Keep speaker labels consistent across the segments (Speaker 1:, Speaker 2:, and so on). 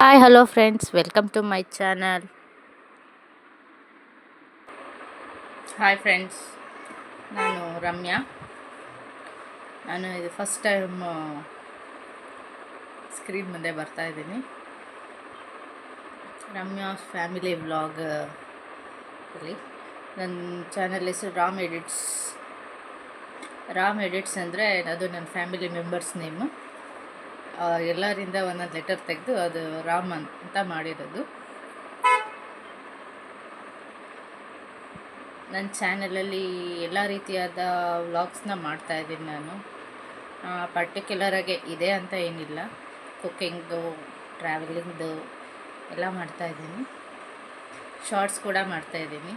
Speaker 1: Hi hello friends welcome to my channel hi friends ನಾನು ರಮ್ಯಾ ನಾನು ಇದು ಫಸ್ಟ್ ಟೈಮ್ ಸ್ಕ್ರೀನ್ ಮುಂದೆ ಬರ್ತಾ ಇದ್ದೀನಿ ರಮ್ಯಾ ಫ್ಯಾಮಿಲಿ ವ್ಲಾಗ್ ಇಲ್ಲಿ ನನ್ನ ಚಾನಲ್ ಹೆಸರು ರಾಮ್ ಎಡಿಟ್ಸ್ ರಾಮ್ ಎಡಿಟ್ಸ್ ಅಂದರೆ ಅದು ನನ್ನ ಫ್ಯಾಮಿಲಿ ಮೆಂಬರ್ಸ್ ನೇಮು ಎಲ್ಲರಿಂದ ಒಂದೊಂದು ಲೆಟರ್ ತೆಗೆದು ಅದು ರಾಮ್ ಅಂತ ಮಾಡಿರೋದು. ನನ್ನ ಚಾನಲಲ್ಲಿ ಎಲ್ಲ ರೀತಿಯಾದ ವ್ಲಾಗ್ಸ್ನ ಮಾಡ್ತಾಯಿದ್ದೀನಿ ನಾನು. ಪರ್ಟಿಕ್ಯುಲರಾಗೆ ಇದೆ ಅಂತ ಏನಿಲ್ಲ. ಕುಕ್ಕಿಂಗ್ದು ಟ್ರಾವೆಲಿಂಗ್ದು ಎಲ್ಲ ಮಾಡ್ತಾಯಿದ್ದೀನಿ ಶಾರ್ಟ್ಸ್ ಕೂಡ ಮಾಡ್ತಾಯಿದ್ದೀನಿ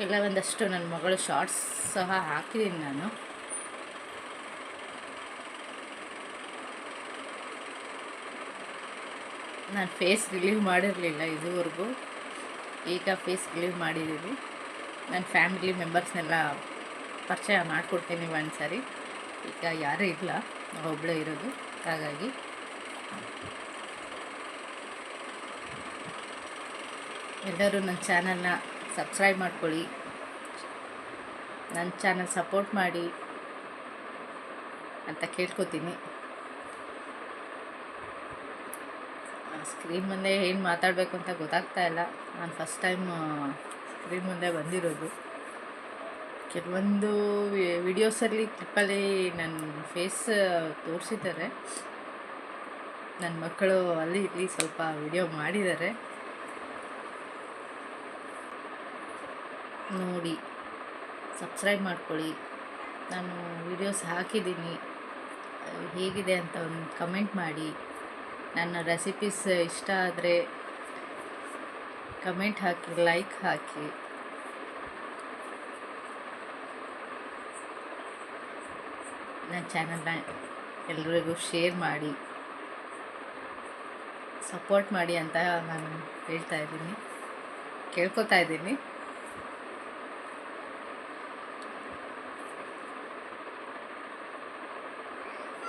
Speaker 1: ಕೆಲವೊಂದಷ್ಟು ನನ್ನ ಮಗಳು ಶಾರ್ಟ್ಸ್ ಸಹ ಹಾಕಿದ್ದೀನಿ ನಾನು. ನಾನು ಫೇಸ್ ರಿಲೀವ್ ಮಾಡಿರಲಿಲ್ಲ ಇದುವರೆಗೂ. ಈಗ ಫೇಸ್ ರಿಲೀವ್ ಮಾಡಿದ್ದೀವಿ ನನ್ನ ಫ್ಯಾಮಿಲಿ ಮೆಂಬರ್ಸ್ನೆಲ್ಲ ಪರಿಚಯ ಮಾಡಿಕೊಡ್ತೀನಿ ಒಂದು ಸಾರಿ ಈಗ ಯಾರೂ ಇಲ್ಲ ಒಬ್ಬಳೇ ಇರೋದು. ಹಾಗಾಗಿ. ಎಲ್ಲರೂ ನನ್ನ ಚಾನಲ್ನ ಸಬ್ಸ್ಕ್ರೈಬ್ ಮಾಡ್ಕೊಳ್ಳಿ. ನನ್ನ ಚಾನಲ್ ಸಪೋರ್ಟ್ ಮಾಡಿ ಅಂತ ಕೇಳ್ಕೊತೀನಿ. ಸ್ಕ್ರೀನ್ ಮುಂದೆ ಏನು ಮಾತಾಡಬೇಕು ಅಂತ ಗೊತ್ತಾಗ್ತಾ ಇಲ್ಲ. ನಾನು ಫಸ್ಟ್ ಟೈಮ್ ಸ್ಕ್ರೀನ್ ಮುಂದೆ ಬಂದಿರೋದು. ಕೆಲವೊಂದು ವಿಡಿಯೋಸಲ್ಲಿ ಕ್ಲಿಪ್ಪಲ್ಲಿ ನನ್ನ ಫೇಸ್ ತೋರಿಸಿದ್ದಾರೆ. ನನ್ನ ಮಕ್ಕಳು ಅಲ್ಲಿ ಇಲ್ಲಿ ಸ್ವಲ್ಪ ವಿಡಿಯೋ ಮಾಡಿದ್ದಾರೆ. ನೋಡಿ ಸಬ್ಸ್ಕ್ರೈಬ್ ಮಾಡ್ಕೊಳ್ಳಿ. ನಾನು ವಿಡಿಯೋಸ್ ಹಾಕಿದ್ದೀನಿ. ಹೇಗಿದೆ ಅಂತ ಒಂದು ಕಮೆಂಟ್ ಮಾಡಿ. ನನ್ನ ರೆಸಿಪೀಸ್ ಇಷ್ಟ ಆದರೆ ಕಮೆಂಟ್ ಹಾಕಿ ಲೈಕ್ ಹಾಕಿ. ನನ್ನ ಚಾನಲ್ನ ಎಲ್ರಿಗೂ ಶೇರ್ ಮಾಡಿ. ಸಪೋರ್ಟ್ ಮಾಡಿ ಅಂತ ನಾನು ಹೇಳ್ತಾ ಇದ್ದೀನಿ. ಕೇಳ್ಕೊತಾ ಇದ್ದೀನಿ.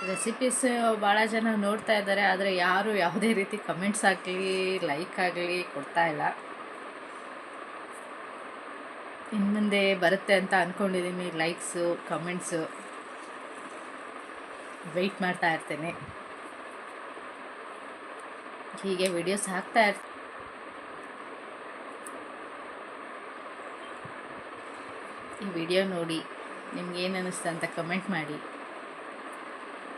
Speaker 1: ರೆಸಿಪೀಸ್ ಭಾಳ ಜನ ನೋಡ್ತಾ ಇದ್ದಾರೆ, ಆದರೆ ಯಾರು ಯಾವುದೇ ರೀತಿ ಕಮೆಂಟ್ಸ್ ಆಗಲಿ ಲೈಕ್ ಆಗಲಿ ಕೊಡ್ತಾ ಇಲ್ಲ. ಇನ್ನು ಮುಂದೆ ಬರುತ್ತೆ ಅಂತ ಅಂದ್ಕೊಂಡಿದ್ದೀನಿ ಲೈಕ್ಸು ಕಮೆಂಟ್ಸು ವೆಯ್ಟ್ ಮಾಡ್ತಾ ಇರ್ತೇನೆ. ಹೀಗೆ ವಿಡಿಯೋಸ್ ಹಾಕ್ತಾ ಇರ್ತೀನಿ ಈ ವಿಡಿಯೋ ನೋಡಿ, ನಿಮ್ಗೆ ಏನು ಅನ್ನಿಸ್ತು ಅಂತ ಕಮೆಂಟ್ ಮಾಡಿ.